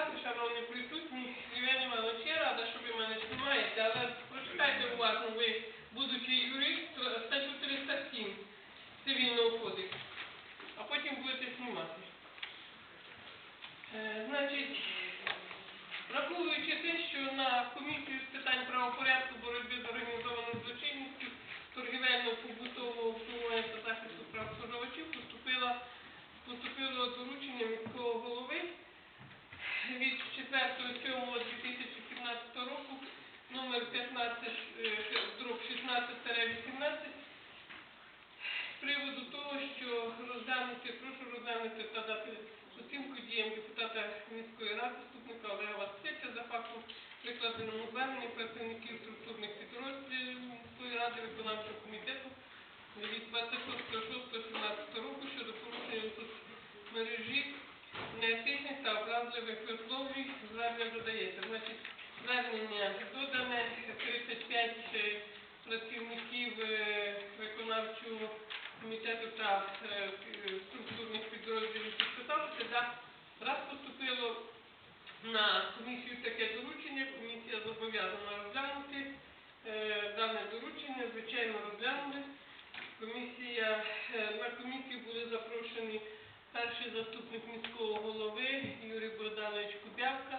депутати, шановні присутні, Євгенія я рада, що ви мене знімаєте, але прочитайте уважно, ви, будучи юрист, статтю 307 Цивільного кодексу, а потім будете знімати. Е, Значить, враховуючи те, що на комісію з питань правопорядку, боротьби з організованою злочинністю, торгівельного побутового обслуговування та захисту прав споживачів поступило доручення міського голови від 4.7.2017 року номер 15, е, дроб 16-18 з приводу того, що розглянути, прошу розглянути та дати оцінку діям депутата міської ради, заступника Олега Васильовича за фактом викладеному зверненні працівників структурних підрозділів міської ради виконавчого комітету від 26.06.17 року щодо порушення соцмережі та образливих висловлюй звернення додається. Значить, звернення додане 35 е, працівників е, виконавчого комітету та е, структурних підрозділів підписалися. Да, раз поступило на комісію таке доручення, комісія зобов'язана розглянути е, дане доручення, звичайно розглянули. Комісія, на комісію були запрошені перший заступник міського голови Юрій Богданович Кубявка,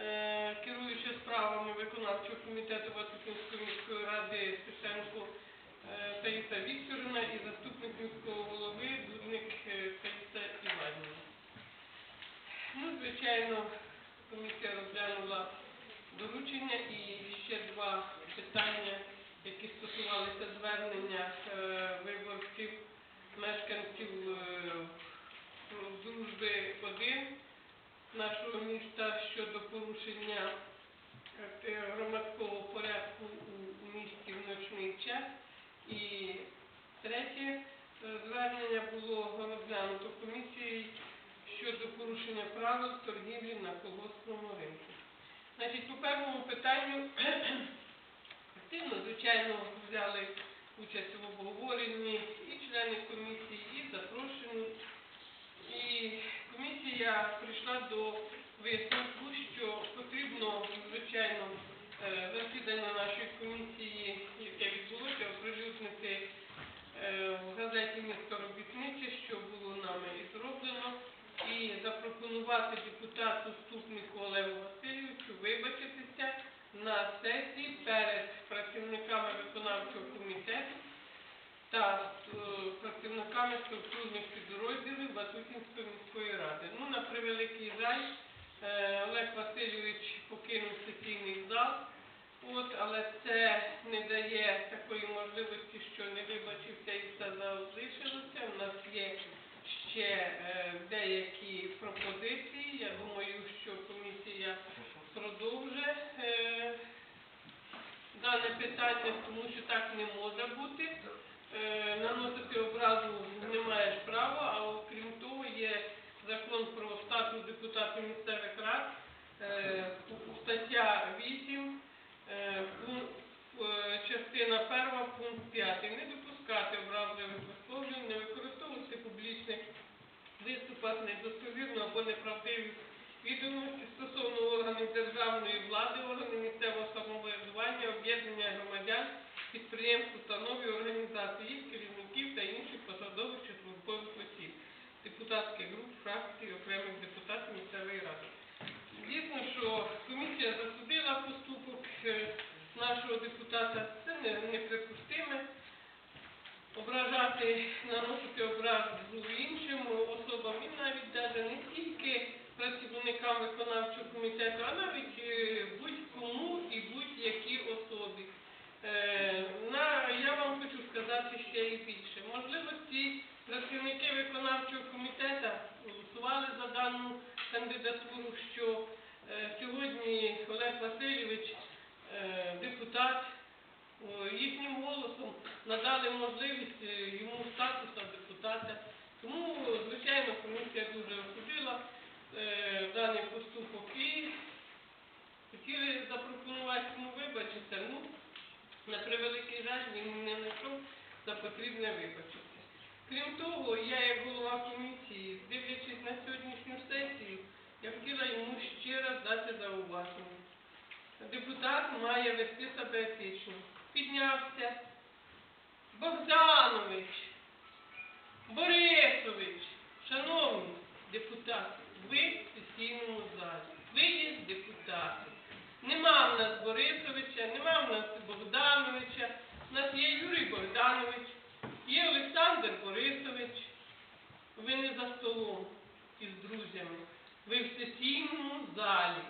е, керуюча справами виконавчого комітету Ватиканської міської ради Стешенко е, Таїса Вікторівна і заступник міського голови Дудник е, Таїса Іванівна. Ну, звичайно, комісія розглянула доручення і ще два питання, які стосувалися звернення виборців, мешканців дружби 1 нашого міста щодо порушення е, громадського порядку у, у місті в ночний час. І третє е, звернення було розглянуто комісією щодо порушення правил торгівлі на колгоспному ринку. Значить, по першому питанню активно, звичайно, взяли участь в обговоренні і члени комісії, і запрошені. І комісія прийшла до висновку, що потрібно, звичайно, е, засідання нашої комісії, яке відбулося, оприлюднити е, в газеті «Місто робітниче», що було нами і зроблено, і запропонувати депутату ступнику Олегу Васильовичу вибачитися на сесії перед працівниками виконавчого комітету та е, працівниками структурних підрозділів Батутінської міської ради. Ну, на превеликий жаль, е, Олег Васильович покинув сесійний зал, от, але це не дає такої можливості, що не вибачився і все залишилося. У нас є ще е, деякі пропозиції. Я думаю, що комісія продовжить е, дане питання, тому що так не може бути. Е, Наносити образу не маєш права, а окрім того є закон про статус депутатів місцевих рад, е, стаття 8, е, пункт, е, частина 1, пункт 5. Не допускати образливих висловлень, не використовувати публічних виступах недостовірно або неправдиві відомості стосовно органів державної влади, органів місцевого самоврядування, об'єднання громадян, підприємств, установ і організацій, їх керівників та інших посадових чи службових осіб, депутатських груп, фракцій, окремих депутатів місцевої ради. Звісно, що комісія засудила поступок е, нашого депутата. Це не- неприпустиме ображати, наносити образу іншим особам і навіть навіть не тільки працівникам виконавчого комітету, а навіть е, будь-кому і будь-якій особі. Е, На, я вам хочу сказати ще і більше. Можливо, ці працівники виконавчого комітету голосували за дану кандидатуру, що е, сьогодні Олег Васильович, е, депутат, о, їхнім голосом надали можливість е, йому статуса депутата. Тому, звичайно, комісія дуже осудила е, даний поступок і хотіли запропонувати йому вибачитися. Ну, на він не знайшов за потрібне вибачитися. Крім того, я як голова комісії, дивлячись на сьогоднішню сесію, я хотіла йому ще депутат має вести себе етично. Піднявся. Богданович, Борисович, шановні депутати, ви в сесійному залі, ви є депутати. Нема в нас Борисовича, нема в нас Богдановича, в нас є Юрій Богданович, є Олександр Борисович. Ви не за столом із друзями, ви в сесійному залі.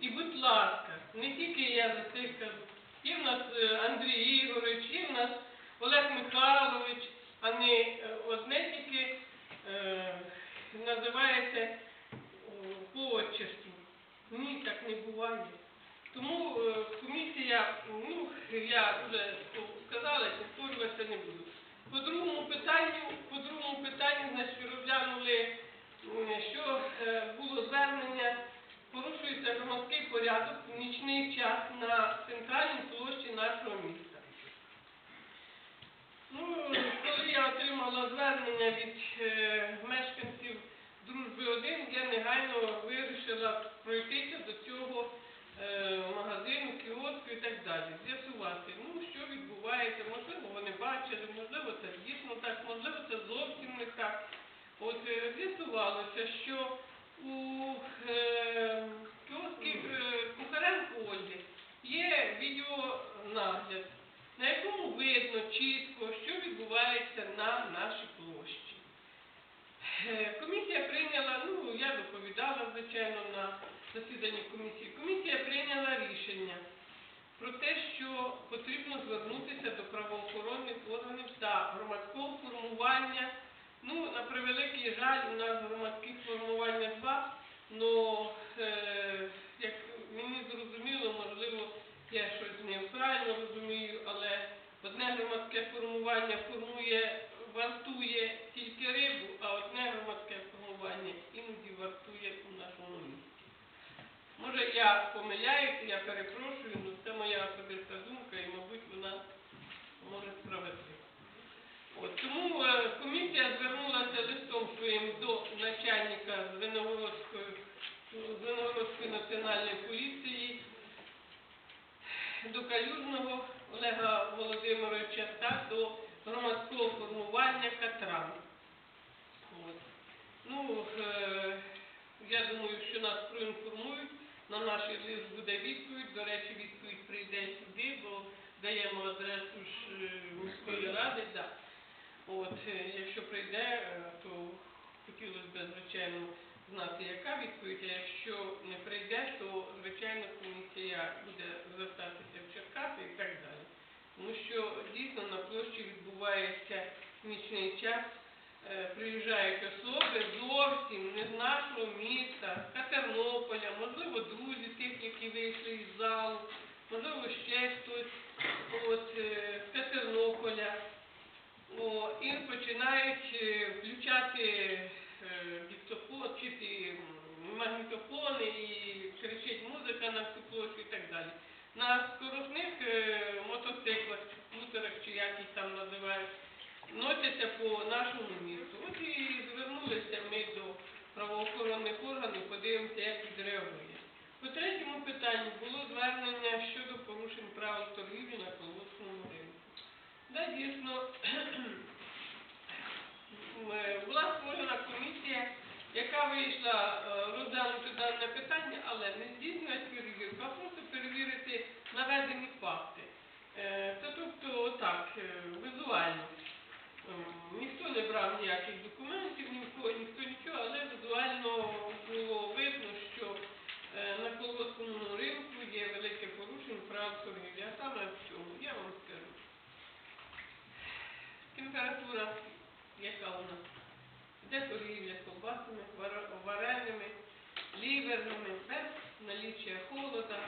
І будь ласка, не тільки я за це кажу. Є в нас е, Андрій Ігорович, є в нас Олег Михайлович, а не е, одне тільки е, називаєте по отчеству. Ні, так не буває. Тому е, комісія, ну, я вже сказала, повторюватися не буду. По другому питанню, по другому питанню, значить, розглянули, що е, було звернення, порушується громадський порядок в нічний час на центральній площі нашого міста. Ну, коли я отримала звернення від е, мешканців Дружби 1, я негайно вирішила пройтися до цього магазину, кіоску і так далі, з'ясувати, ну, що відбувається, можливо, вони бачили, можливо, це дійсно так, можливо, це зовсім не так. От е, з'ясувалося, що у е, кіоскі е, Кухаренко Ольги є відеонагляд, на якому видно чітко, що відбувається на нашій площі. Е, Комісія прийняла, ну я доповідала, звичайно, на засіданні комісії. Комісія прийняла рішення про те, що потрібно звернутися до правоохоронних органів та громадського формування. Ну, на превеликий жаль, у нас громадських формування два, але як мені зрозуміло, можливо, я щось неправильно розумію, але одне громадське формування формує, вартує тільки рибу, а одне громадське формування іноді вартує у нашому місті. Може, я помиляюся, я перепрошую, але це моя особиста думка і, мабуть, вона може справедлива. Тому е, комісія звернулася листом своїм до начальника Звенигородської національної поліції, до Калюжного Олега Володимировича та до громадського формування Катран. Ну, е, я думаю, що нас проінформують, на наш лист буде відповідь. До речі, відповідь прийде сюди, бо даємо адресу ж е, міської ради. Да. От, е, якщо прийде, е, то хотілося б, звичайно, знати, яка відповідь, а якщо не прийде, то, звичайно, комісія буде звертатися в Черкаси і так далі. Тому що дійсно на площі відбувається нічний час, приїжджають особи зовсім не з нашого міста, з Тернополя, можливо, друзі тих, які вийшли із залу, можливо, ще хтось от, е, з Тернополя. О, і починають е, включати е, диктофон, чи магнітофони і кричить музика на всю площу і так далі. На скоростних е, мотоциклах, скутерах чи як їх там називають, носяться по нашому місту. От і звернулися ми до правоохоронних органів, подивимося, як відреагує. По третьому питанню було звернення щодо порушень правил торгівлі на колгоспному ринку. Да, дійсно, е, була створена комісія, яка вийшла е, розглянути дане питання, але не здійснювати перевірку, а просто перевірити наведені факти. Е, Це тобто отак, е, візуально. Ніхто не брав ніяких документів, ні в кого, ніхто нічого, але візуально було видно, що е, на колгоспному ринку є велике порушення прав торгівлі. Саме в чому? Я вам скажу. Температура, яка у нас? Де торгівля колбасами, вар- вареними, ліверними, без наліччя холода,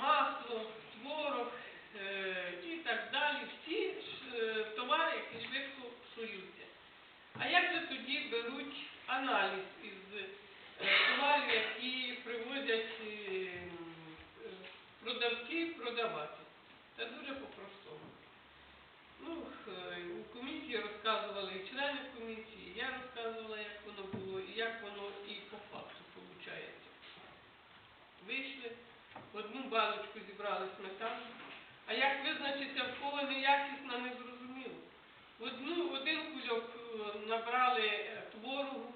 масло, творог е, і так далі. Всі ж, е, товари, які швидко псуються. А як же тоді беруть аналіз із е, товарів, які привозять е, е, продавці продавати? Це дуже по-простому. Ну, е, у комісії розказували і члени комісії, я розказувала, як воно було, і як воно і по факту виходить. Вийшли, одну баночку зібрали сметану. А як визначиться, в кого неякісна, не зрозуміло. В одну, в один кульок е, набрали е, творогу,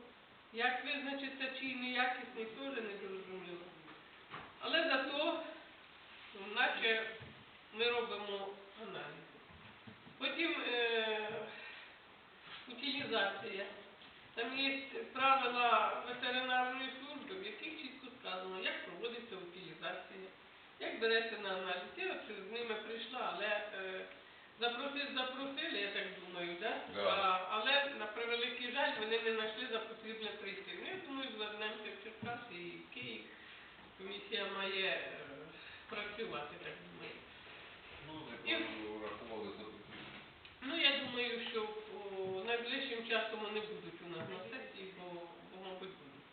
як визначиться, чий неякісний, теж не зрозуміло. Але зато, наче ми робимо аналіз. Потім е, утилізація. Там є правила ветеринарної служби, в яких чітко сказано, як проводиться утилізація, як береться на аналіз. Я з ними прийшла, але е, запросити запросили, я так думаю, да? Да. А, але на превеликий жаль вони не знайшли за потрібне прийти. Ну, я думаю, звернемося в Черкаси і в Київ. Комісія має е, працювати, так думаю. Ну, врахували за Ну, я думаю, що о, найближчим часом вони будуть у нас на сесії, бо, бо мабуть, будуть.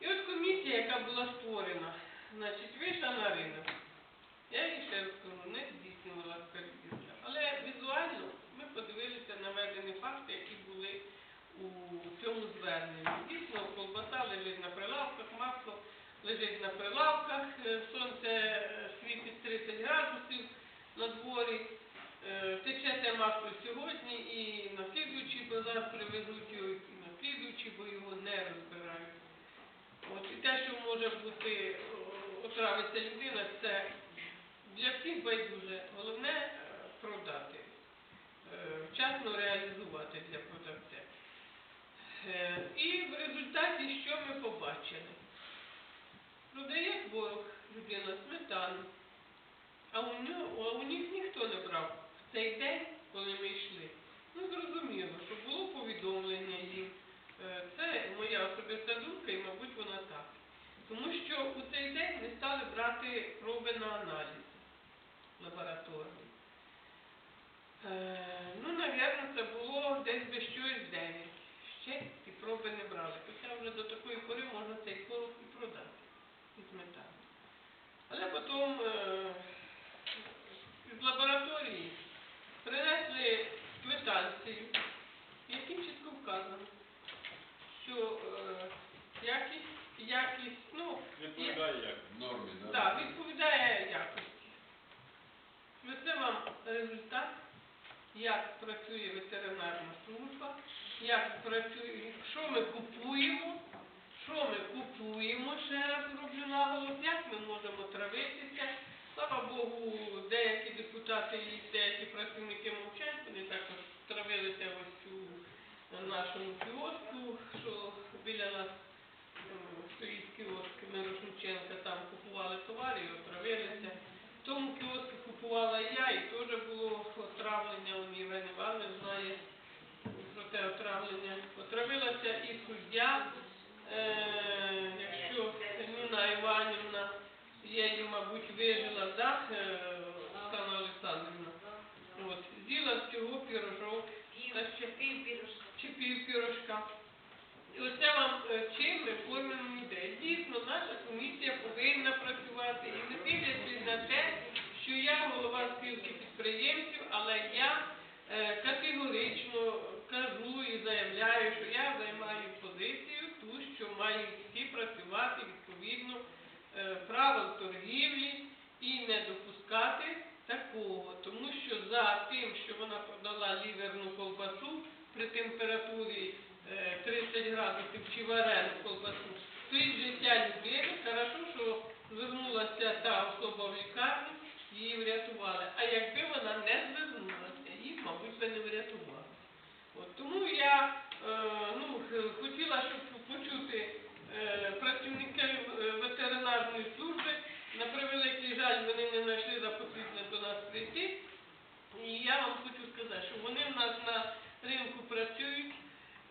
І от комісія, яка була створена, значить, вийшла на ринок. Я їй ще раз кажу, не здійснювала перевірка. Але візуально ми подивилися наведені факти, які були у цьому зверненні. Дійсно, колбаса лежить на прилавках, масло лежить на прилавках, е, сонце е, світить 30 градусів на дворі. Е, Тече те масло сьогодні і на слідуючий базар привезуть його, і на слідуючий, бо його не розбирають. От, і те, що може бути отравиться людина, це для всіх байдуже. Головне продати, е, вчасно реалізувати для продавця. Е, І в результаті що ми побачили? Продає творог людина сметану, а у, нього, а у них ніхто не брав в цей день, коли ми йшли. Ну, зрозуміло, що було повідомлення їм. Е, Це моя особиста думка і, мабуть, вона так. Тому що у цей день не стали брати проби на аналіз лабораторні. Е, ну, навірно, це було десь без щось 9. Ще ці проби не брали. Хоча вже до такої пори можна цей короб і продати із металу. Але потім е, з лабораторії принесли квитанцію, якій чітко вказано, що е, якість, якість, ну, Відповідає як? нормі, да? так, відповідає якості. Це вам результат, як працює ветеринарна служба, як працює, що ми купуємо, що ми купуємо, ще раз роблю наголос, як ми можемо травитися. Слава Богу, деякі депутати і деякі працівники мовчать, вони також травилися ось у нашому кіоску, що біля нас м, стоїть кіоск Мирошниченка, там купували товари і отравилися. В тому кіоску купувала і я, і теж було отравлення, он Євген Іванович знає про те отравлення. Отравилася і суддя, е, якщо Ніна Іванівна, я її, мабуть, вижила, да, е, Оксана Олександрівна. От, з'їла всього пірожок, та ще чи пів пірожка. І оце вам е, чим ми кормимо людей. Дійсно, наша комісія повинна працювати і не дивлячись на те, я голова спілки підприємців, але я е, категорично кажу і заявляю, що я займаю позицію ту, що мають всі працювати відповідно е, правил торгівлі і не допускати такого, тому що за тим, що вона продала ліверну колбасу при температурі е, 30 градусів чи варену колбасу, стоїть життя людини, хорошо, що звернулася та особа в лікарню, її врятували. А якби вона не звернулася, її, мабуть, би не врятували. От, тому я е, ну, хотіла, щоб почути е, працівників е, ветеринарної служби. На превеликий жаль, вони не знайшли за до нас прийти. І я вам хочу сказати, що вони в нас на ринку працюють.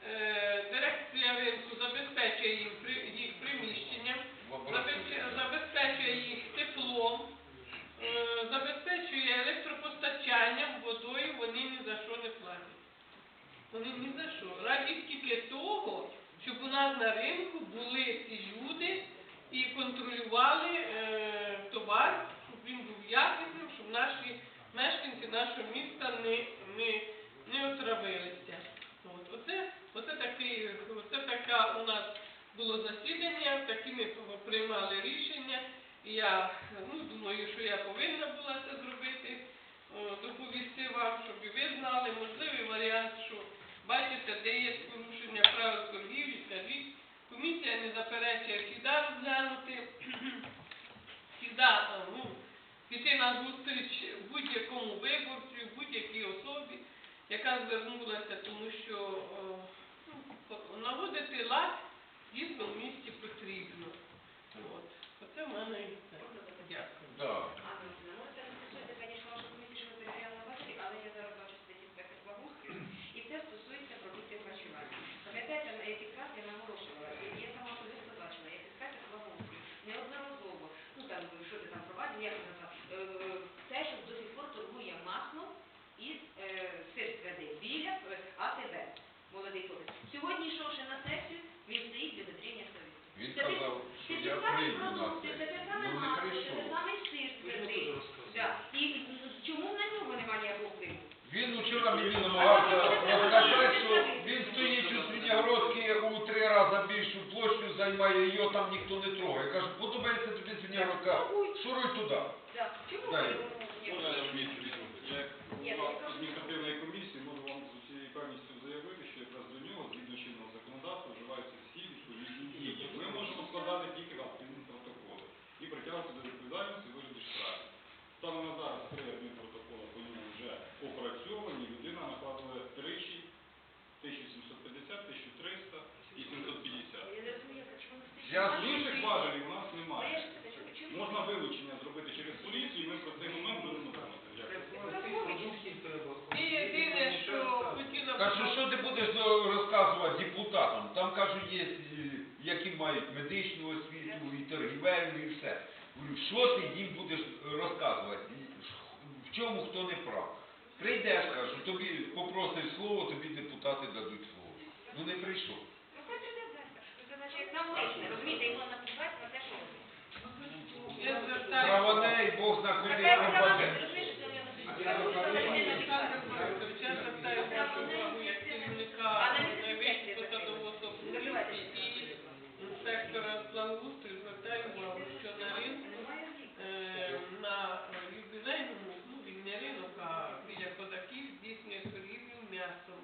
Е, Дирекція ринку забезпечує їм при- їх приміщенням, забезпечує, забезпечує їх теплом, е, забезпечує електропостачанням, водою, вони ні за що не платять. Вони ні за що. Раді тільки того, щоб у нас на ринку були ці люди і контролювали е, товар, щоб він був якісним, щоб наші мешканці нашого міста не, не, не отравилися. От, оце, оце, такий, оце така у нас було засідання, такі ми приймали рішення. І я ну, думаю, що я повинна була це зробити, о, доповісти вам, щоб і ви знали можливий варіант, що бачите, де є порушення правил торгівлі, скажіть, комісія хіда розглянути, всіда, е, ну, піти на зустріч будь-якому виборцю, будь-якій особі, яка звернулася, тому що о, ну, наводити лад дійсно в місті потрібно. От. Оце в мене і все. Дякую. Да. Анна Васильівна, ну, це не стосується, звісно, вашої комісії, що ви перевіряли на базарі, але я зараз бачу що це інспектор благоустрою, і це стосується продуктів харчування. Пам'ятаєте, на який раз я наголошувала, і я сама особисто бачила, як інспектор благоустрою неодноразово, ну там, що ти там провадив, як це назвав, е, те, що до сих пор торгує маслом і е, сир твердий біля е, АТБ, молодий хлопець. Сьогодні, йшовши на сесію, він стоїть без дотримання совісті. Він Це ти- казав, що Це на продукти, це. те саме масло, це те саме сир твердий. Да. І чому на нього немає ніякого впливу? Він вчора мені намагався розказати, що він стоїть у Свінягородській у три рази більшу площу займає, його там ніхто не трогає. Кажу, подобається тобі Свінягородка, шуруй туди. Да. Чому ви його не Можна я вміти Як Ні, голова я кажу, адміністративної комісії можу вам з усією певністю заявити, що якраз до нього, згідно чинного законодавства, вживаються всі відповідні дії. Ми складати тільки протоколи і притягнути до відповідальності вигляді штрафів. Саме на зараз три адмінпротоколи по ньому вже опрацьовані, людина накладує тричі 1750, 1300 і 750. Я? Я Інших важелів у нас Ви немає. ж- чому? Можна вилучення зробити через поліцію, і ми про цей момент будемо думати. Дякую. І єдине, що хотіла б... Кажу, що ти будеш е, депутатам? Там кажуть, є, е, які мають медичну освіту, і торгівельну, і все. Говорю, що ти їм будеш розказувати? В чому хто не прав? Прийдеш, кажу, тобі попросиш слово, тобі депутати дадуть слово. Ну не прийшов. Ну, на. Правоне і Бог зна куди пропаде. Інспектора з звертаю увагу, що на ринку е, на юбілейному, ну він не ринок, а біля козаків здійснює торгівлю м'ясом.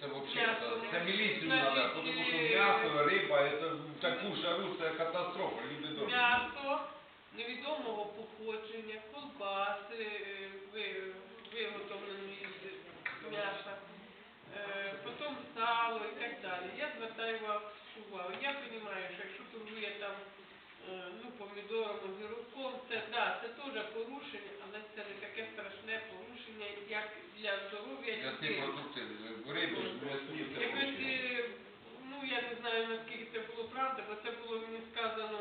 Це взагалі, це міліцію треба, тому що м'ясо, риба, це в таку жару це катастрофа. Люди добрі. М'ясо невідомого походження, колбаси, е, ви- виготовлені з м'яса, е, потім сало і так далі. Я звертаю вашу увагу. Я розумію, що якщо торгує там е, ну, помідором, огірком, це да, це теж порушення, але це не таке страшне порушення, як для здоров'я людей. продукти, риби, м'ясні, це Якось, ну я не знаю наскільки це було правда, бо це було мені сказано,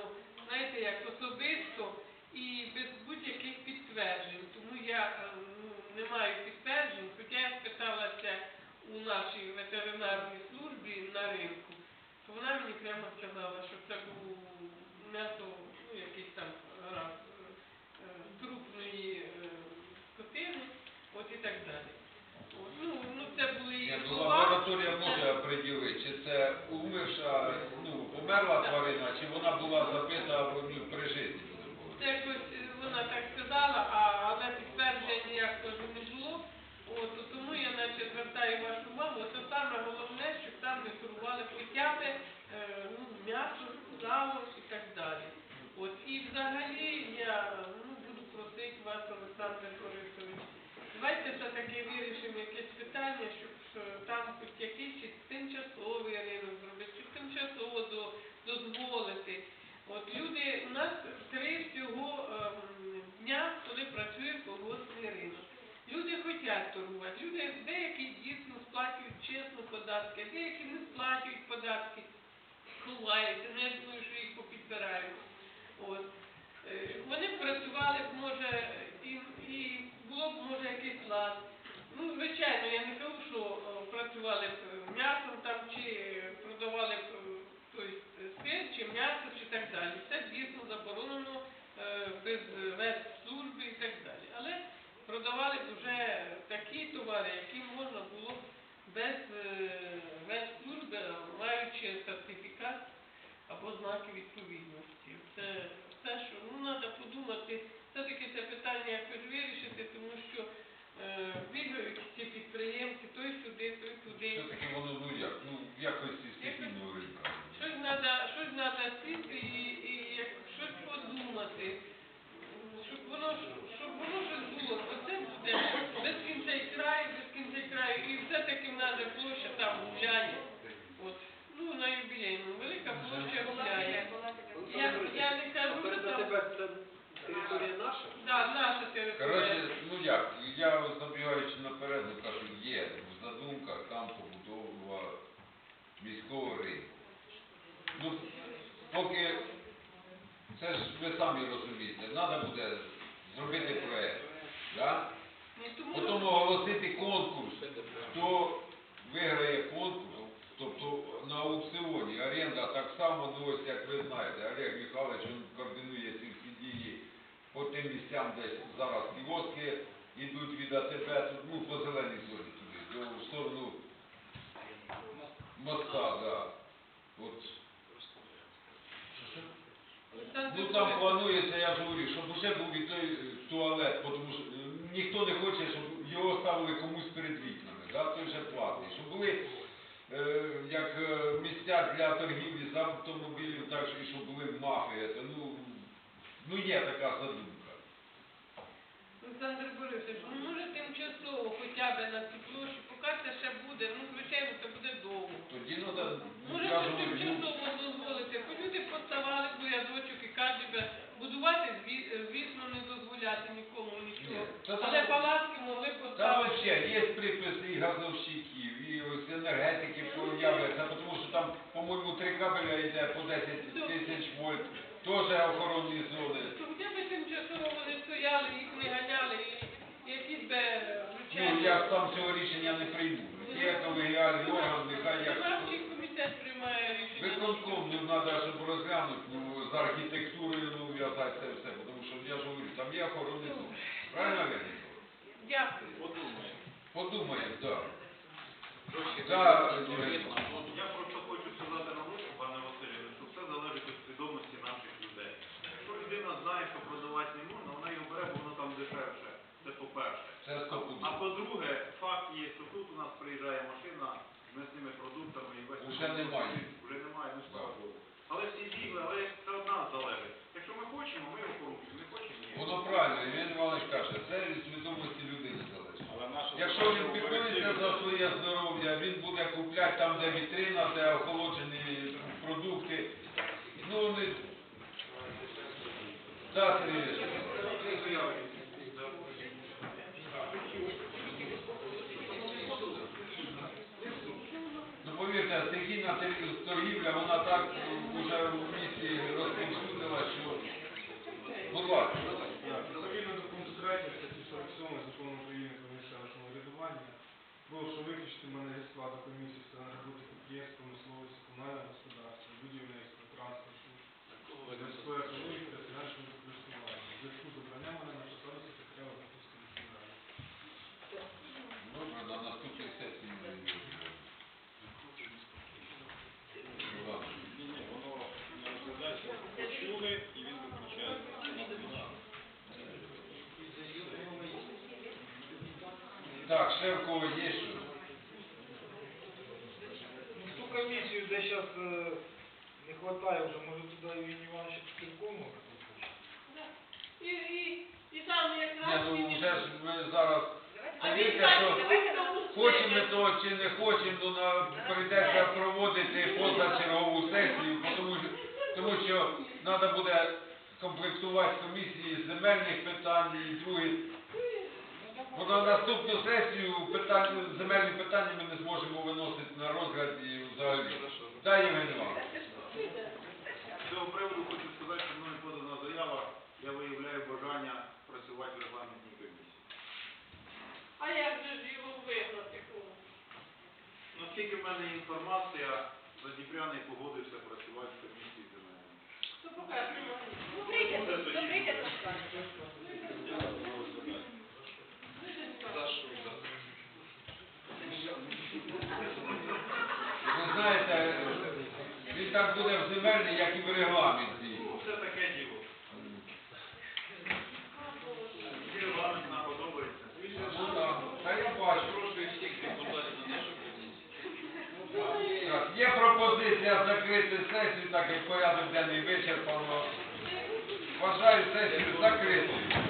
знаєте, як особисто і без будь-яких підтверджень. Тому я е, ну, не маю підтверджень, хоча я спиталася у нашій ветеринарній службі на ринку, то вона мені прямо сказала, що це був м'ясо, ну якийсь там раз, е, трупної е, скотини, от і так далі. От, ну, ну це були її Ні, ну слова. лабораторія може приділити, чи це умерша, ну, померла тварина, чи вона була забита ну, при житті. Це якось е, вона так сказала, а, але підтвердження ніякого не було. От, то тому я наче звертаю вашу увагу. Це саме головне, щоб там не б е, ну, м'ясо, сало і так далі. От, і взагалі я ну, буду просити вас, Олександр Борисович, давайте все-таки вирішимо якесь питання, щоб е, там хоч якийсь тимчасовий ринок зробити, чи тимчасово до- дозволити. От люди, у нас три всього ем, дня, коли працює колгоспний ринок. Люди хочуть торгувати. Люди деякі дійсно сплачують чесно податки, деякі не сплачують податки, ховаються, не думаю, що їх попідбирають. Е, Вони працювали б, може, і, і було б, може, якийсь лад. Ну, звичайно, я не кажу, що працювали б е, м'ясом там, чи продавали б е, е, сир, чи м'ясо, чи так далі. Це дійсно заборонено е, без служби і так далі. Але продавали б вже такі товари, які можна було без служби, маючи сертифікат або ознаки відповідності. Це все, що ну треба подумати, все-таки це питання якось вирішити, тому що е, бігають ці підприємці, той сюди, той туди. Все-таки воно, ну як, ну в якості стихійного ринка. Щось треба, щось треба сісти і, і як, щось подумати, щоб воно, щоб воно щось було. Оце буде без кінця і краю, без кінця і краю. І все-таки треба площа там гуляє. От. Ну, на юбілейну. Велика площа гуляє. Я, я не кажу, що Тобто там... тебе це територія наша? Да, наша територія. Коротше, ну як, я забігаючи наперед, ну кажу, є в задумках там побудова міського ринку. Ну, поки, це ж ви самі розумієте, треба буде зробити проєкт, да? Ні, тому потім оголосити конкурс, хто виграє конкурс, тобто на аукціоні, оренда так само, ну ось як ви знаєте, Олег Михайлович він координує ці всі дії по тим місцям, де зараз кіоски йдуть від АТБ, тут, ну, по зеленій зоні туди, до, в сторону моста, да. От. Ну там планується, я говорю, щоб уже був і той е, туалет, тому що е, ніхто не хоче, щоб його ставили комусь перед вікнами, да? той вже платний. Щоб були е, як е, місця для торгівлі з автомобілів, так що щоб були мафи. Це, ну, ну є така задумка. Олександр Борисович, ну може тимчасово хоча б на цій площі, це ще буде, ну звичайно це буде довго. Тоді треба, Може ж говорю, ну, тимчасово дозволити, хоч люди поставали б рядочок і би будувати, е, звісно, не дозволяти нікому нічого. Але палатки могли Там поставити. взагалі є приписи і газовщиків, і ось енергетики появляться, тому що там, по-моєму, три кабеля йде по 10 тисяч вольт, теж охоронні зони. То хоча б тимчасово вони стояли, їх не ганяли, і якісь би Ну, я сам цього рішення не прийму. Є колегіальний орган, нехай як. Виконавчий комітет приймає рішення. Виконком, ну, треба, щоб розглянути, ну, з архітектурою, ну, в'язати це все, тому що, я ж говорю, там є охоронні зони. Правильно, Олег? Ніколаєвич? Дякую. Подумаємо. Подумаємо, так. Да, дають, Я просто хочу сказати на вулиці, пане Василю, що все залежить від свідомості наших людей. Якщо людина знає, що продавати не можна, вона його бере, бо воно там дешевше. Це по-перше. А по-друге, факт є, що тут у нас приїжджає машина з м'ясними продуктами і весь Уже немає. Вже немає, ну слава Богу. Але всі бігли, але це од нас залежить. Якщо ми хочемо, ми його порушимо. Не хочемо, ні. Воно правильно, Іван Іванович каже, це від свідомості людини залежить. Але наша Якщо він піклується за своє здоров'я, він буде купляти там, де вітрина, де охолоджені продукти. Ну, не... Так, Сергій Ну, стихійна торгівля, вона так вже в місті розповсюдила, що... Будь ласка. Відповідно до пункту 3 статті 47 Закону України про місцеве самоврядування, прошу виключити мене зі складу комісії з роботи підприємств, промисловості, комунального господарства, будівництва, транспорту, зв'язку та фінансового користування. В зв'язку з обранням мене на посаду секретаря Обухівської міської ради. Добре, на наступній сесії ми її розглянемо. Будь ласка. Ні, ні, воно не розглядається, почули і він виключається. Так, ще в кого є що? Ту комісію, де зараз не вистачає вже, може туди Євгенія Івановича Чекіркому? І, і, і сам Ні, якраз... ну вже ж ми зараз А він що так, давайте тому хочемо ми того чи не хочемо, ну на прийдеться проводити позачергову сесію, бо тому, що- тому що треба буде комплектувати комісії з земельних питань і другі. Бо на наступну сесію питання, земельні питання ми не зможемо виносити на розгляд і взагалі. Дай Євген Іванович. З цього приводу хочу сказати, що мною подана заява, я виявляю бажання працювати в регламентній комісії. А як же ж його вигнати? кому? Наскільки в мене є інформація, Задніпряний погодився працювати в комісії земельної. То покажемо. Ну, прийде, ну, то скаже. За що? Ви знаєте, він так буде в земельній, як і в регламенті. Це таке діло. Регламент нам подобається. Ну. Та я бачу. Запрошую всіх депутатів на нашу. Так, Є пропозиція закрити сесію, так як порядок денний вичерпано. Вважаю сесію закритою.